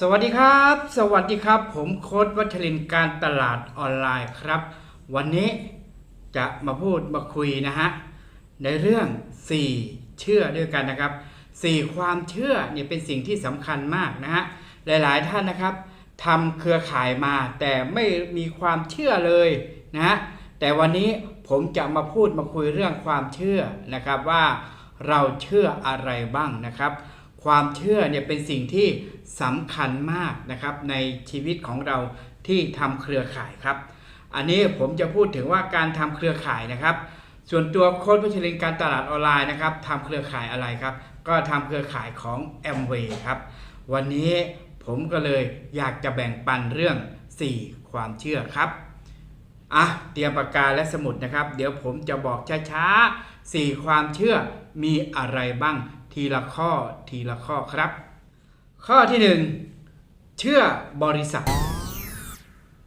สวัสดีครับ สวัสดีครับ ผมโค้ดวัชรินการตลาดออนไลน์ครับ วันนี้จะมาพูดมาคุยนะฮะในเรื่อง 4 เชื่อด้วยกันนะครับ 4 ความเชื่อเนี่ยเป็นสิ่งที่สำคัญมากนะฮะหลายๆท่านนะครับทำเครือข่ายมาแต่ไม่มีความเชื่อเลยนะฮะแต่วันนี้ผมจะมาพูดมาคุยเรื่องความเชื่อนะครับว่าเราเชื่ออะไรบ้างนะครับ ความเชื่อเนี่ยเป็นสิ่งที่สำคัญมากนะครับในชีวิตของเราที่ทำเครือข่ายครับ อันนี้ผมจะพูดถึงว่าการทำเครือข่ายนะครับ ส่วนตัวโค้ดพัชรินการตลาดออนไลน์นะครับทำเครือข่ายอะไรครับ ก็ทำเครือข่ายของ m w a y ครับ วันนี้ผมก็เลยอยากจะแบ่งปันเรื่อง 4 ความเชื่อครับอะเตรียมปากกาและสมุดนะครับ เดี๋ยวผมจะบอกช้าๆสี่ความเชื่อมีอะไรบ้าง ทีละข้อทีละข้อครับ ข้อที่หนึ่งเชื่อบริษัท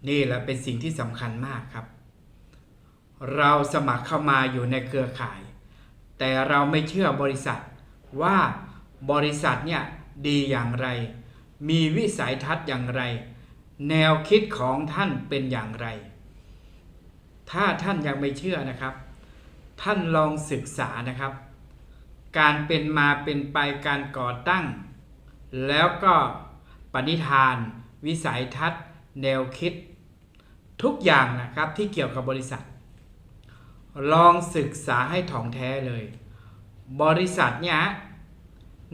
นี่แหละเป็นสิ่งที่สำคัญมากครับ เราสมัครเข้ามาอยู่ในเครือข่าย แต่เราไม่เชื่อบริษัทว่าบริษัทเนี่ยดีอย่างไร มีวิสัยทัศน์อย่างไร แนวคิดของท่านเป็นอย่างไร ถ้าท่านยังไม่เชื่อนะครับ ท่านลองศึกษานะครับ การเป็นมาเป็นไปการก่อตั้ง แล้วก็ปณิธาน วิสัยทัศน์ แนวคิด ทุกอย่างนะครับที่เกี่ยวกับบริษัท ลองศึกษาให้ถ่องแท้เลย บริษัทเนี่ย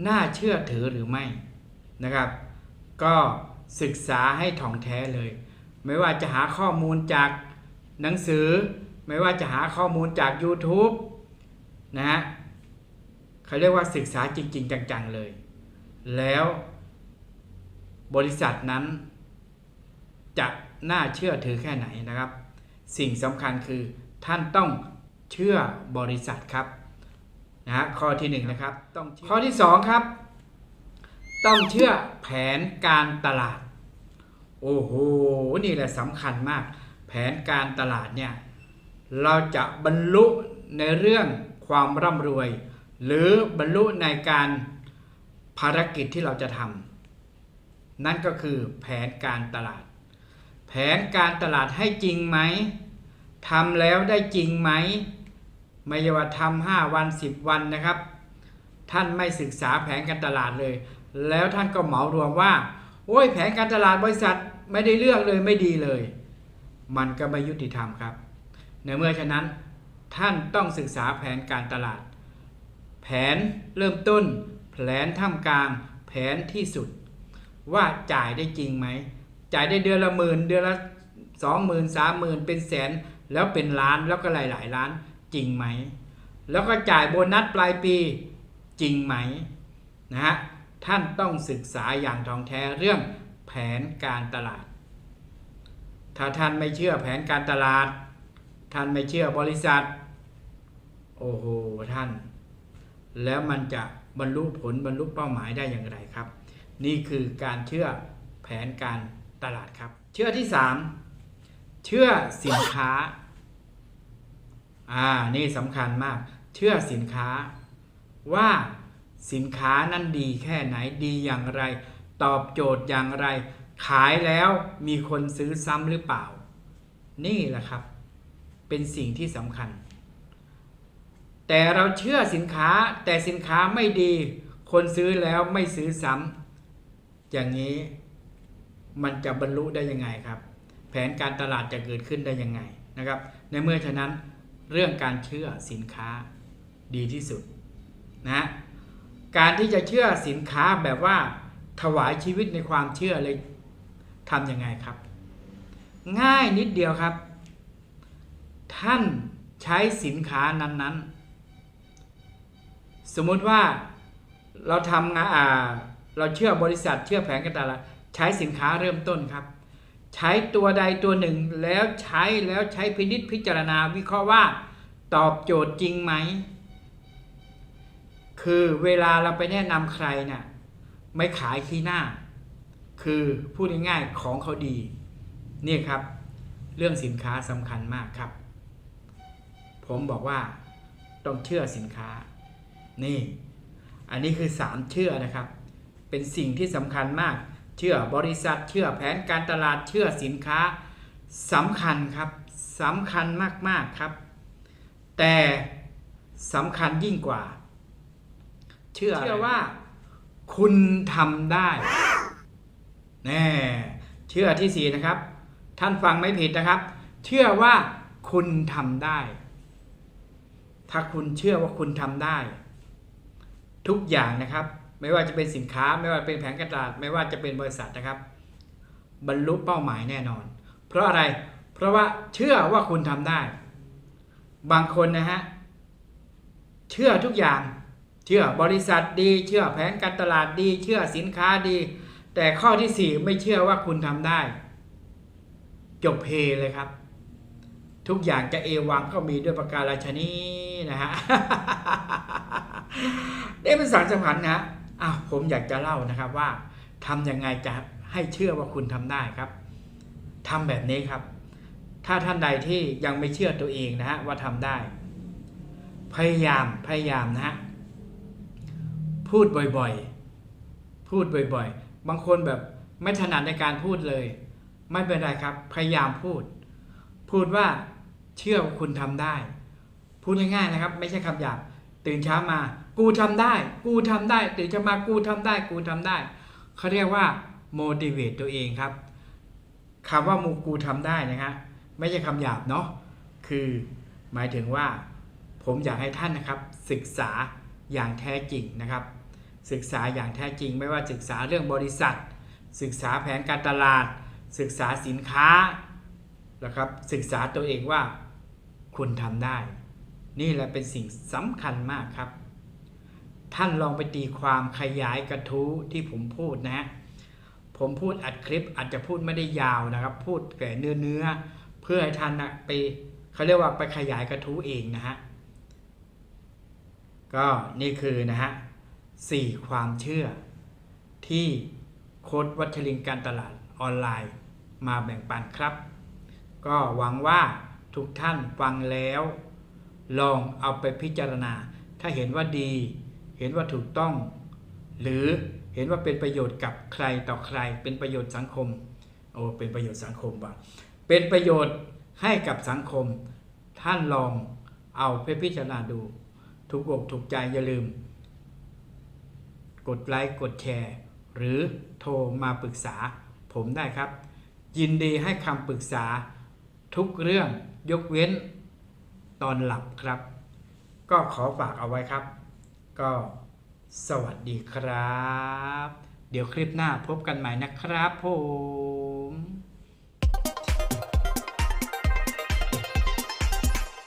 น่าเชื่อถือหรือไม่นะครับ ก็ศึกษาให้ถ่องแท้เลย ไม่ว่าจะหาข้อมูลจากหนังสือ ไม่ว่าจะหาข้อมูลจาก YouTube นะฮะ เขาเรียกว่าศึกษาจริง ๆ จัง ๆ เลย แล้วบริษัทนั้น จะน่าเชื่อถือแค่ไหนนะครับ สิ่งสำคัญคือท่านต้องเชื่อบริษัทครับนะฮะข้อที่หนึ่งนะครับต้องข้อที่สองครับ ต้องเชื่อแผนการตลาด โอ้โหนี่แหละสำคัญมาก แผนการตลาดเนี่ยเราจะบรรลุในเรื่องความร่ำรวย หรือบรรลุในการภารกิจที่เราจะทำนั่นก็คือแผนการตลาด แผนการตลาดให้จริงไหมทำแล้วได้จริงไหมไม่ใช่ว่าทำห้าวันสิบวันนะครับ ท่านไม่ศึกษาแผนการตลาดเลย แล้วท่านก็เหมารวมว่า โอ้ยแผนการตลาดบริษัทไม่ได้เลือกเลยไม่ดีเลย มันก็ไม่ยุติธรรมครับ ในเมื่อฉะนั้นท่านต้องศึกษาแผนการตลาด แผนเริ่มต้น แผนท่ามกลาง แผนที่สุด ว่าจ่ายได้จริงไหม จ่ายได้เดือนละหมื่นเดือนละสองหมื่นสามหมื่นเป็นแสนแล้วเป็นล้านแล้วก็หลายหลาย ๆ ล้านจริงไหม แล้วก็จ่ายโบนัสปลายปีจริงไหมนะฮะท่านต้องศึกษาอย่างท่องแท้เรื่องแผนการตลาด ถ้าท่านไม่เชื่อแผนการตลาด ท่านไม่เชื่อบริษัท โอ้โหท่าน แล้วมันจะบรรลุผลบรรลุเป้าหมายได้อย่างไรครับ นี่คือการเชื่อแผนการตลาดครับ เชื่อที่สามเชื่อสินค้าอ่านี่สำคัญมาก เชื่อสินค้าว่าสินค้านั้นดีแค่ไหนดีอย่างไร ตอบโจทย์อย่างไร ขายแล้วมีคนซื้อซ้ำหรือเปล่า นี่แหละครับ เป็นสิ่งที่สำคัญ แต่เราเชื่อสินค้าแต่สินค้าไม่ดี คนซื้อแล้วไม่ซื้อซ้ำอย่างนี้มันจะบรรลุได้ยังไงครับ แผนการตลาดจะเกิดขึ้นได้ยังไงนะครับ ในเมื่อฉะนั้นเรื่องการเชื่อสินค้าดีที่สุดนะการที่จะเชื่อสินค้าแบบว่าถวายชีวิตในความเชื่อเลยทำยังไงครับ ง่ายนิดเดียวครับ ท่านใช้สินค้านั้นๆ สมมุติว่าเราทำงานเราเชื่อบริษัทเชื่อแผนการตลาดใช้สินค้าเริ่มต้นครับ ใช้ตัวใดตัวหนึ่งแล้วใช้แล้วใช้พินิษพิจารณาวิเคราะห์ว่า ตอบโจทย์จริงไหม คือเวลาเราไปแนะนำใครเนี่ยไม่ขายขี้หน้า คือพูดง่ายๆของเขาดีนี่ครับ เรื่องสินค้าสำคัญมากครับ ผมบอกว่าต้องเชื่อสินค้า นี่ อันนี้คือสามเชื่อนะครับ เป็นสิ่งที่สำคัญมาก เชื่อบริษัท เชื่อแผนการตลาด เชื่อสินค้าสำคัญครับสำคัญมากๆครับ แต่สำคัญยิ่งกว่า เชื่อเชื่อว่า คุณทำได้ แน่ เชื่อที่สี่นะครับ ท่านฟังไม่ผิดนะครับ เชื่อว่าคุณทำได้ ถ้าคุณเชื่อว่าคุณทำได้ ทุกอย่างนะครับ ไม่ว่าจะเป็นสินค้า ไม่ว่าเป็นแผนการตลาด ไม่ว่าจะเป็นบริษัทนะครับ บรรลุเป้าหมายแน่นอน เพราะอะไร เพราะว่าเชื่อว่าคุณทำได้ บางคนนะฮะเชื่อทุกอย่าง เชื่อบริษัทดี เชื่อแผนการตลาดดี เชื่อสินค้าดี แต่ข้อที่สี่ไม่เชื่อว่าคุณทำได้ จบเพเลยครับ ทุกอย่างจะเอวังก็มีด้วยประการราชนีนะฮะ ได้เป็นสารสัมพันธ์นะฮะอ้าวผมอยากจะเล่านะครับว่าทำยังไงจะให้เชื่อว่าคุณทำได้ครับทำแบบนี้ครับ ถ้าท่านใดที่ยังไม่เชื่อตัวเองนะฮะว่าทำได้ พยายามพยายามนะฮะพูดบ่อยๆ พูดบ่อยๆ บางคนแบบไม่ถนัดในการพูดเลย ไม่เป็นไรครับ พยายามพูด พูดว่าเชื่อว่าคุณทำได้ พูดง่ายๆนะครับ ไม่ใช่คำหยาบตื่นเช้ามา กูทำได้ กูทำได้ตื่นเช้ามากูทำได้ กูทำได้ เขาเรียกว่า motivate ตัวเองครับคำว่ามูกูทำได้นะฮะไม่ใช่คำหยาบเนาะคือหมายถึงว่าผมอยากให้ท่านนะครับ ศึกษาอย่างแท้จริงนะครับ ศึกษาอย่างแท้จริง ไม่ว่าศึกษาเรื่องบริษัท ศึกษาแผนการตลาด ศึกษาสินค้านะครับศึกษาตัวเองว่าคุณทำได้ นี่แหละเป็นสิ่งสำคัญมากครับ ท่านลองไปตีความขยายกระทู้ที่ผมพูดนะฮะผมพูดอัดคลิปอาจจะพูดไม่ได้ยาวนะครับ พูดแก่เนื้อเนื้อเพื่อให้ท่านนะไปเขาเรียกว่าไปขยายกระทู้เองนะฮะก็นี่คือนะฮะสี่ความเชื่อ ที่โค้ดวัชรินการตลาดออนไลน์มาแบ่งปันครับ ก็หวังว่าทุกท่านฟังแล้ว ลองเอาไปพิจารณา ถ้าเห็นว่าดี เห็นว่าถูกต้อง หรือเห็นว่าเป็นประโยชน์กับใครต่อใคร เป็นประโยชน์สังคมโอ้เป็นประโยชน์สังคมว่ะเป็นประโยชน์ให้กับสังคม ท่านลองเอาไปพิจารณาดู ถูกอกถูกใจอย่าลืม กดไลค์กดแชร์ หรือโทรมาปรึกษาผมได้ครับ ยินดีให้คำปรึกษาทุกเรื่องยกเว้นตอนหลับครับ ก็ขอฝากเอาไว้ครับ ก็สวัสดีครับ เดี๋ยวคลิปหน้าพบกันใหม่นะครับผม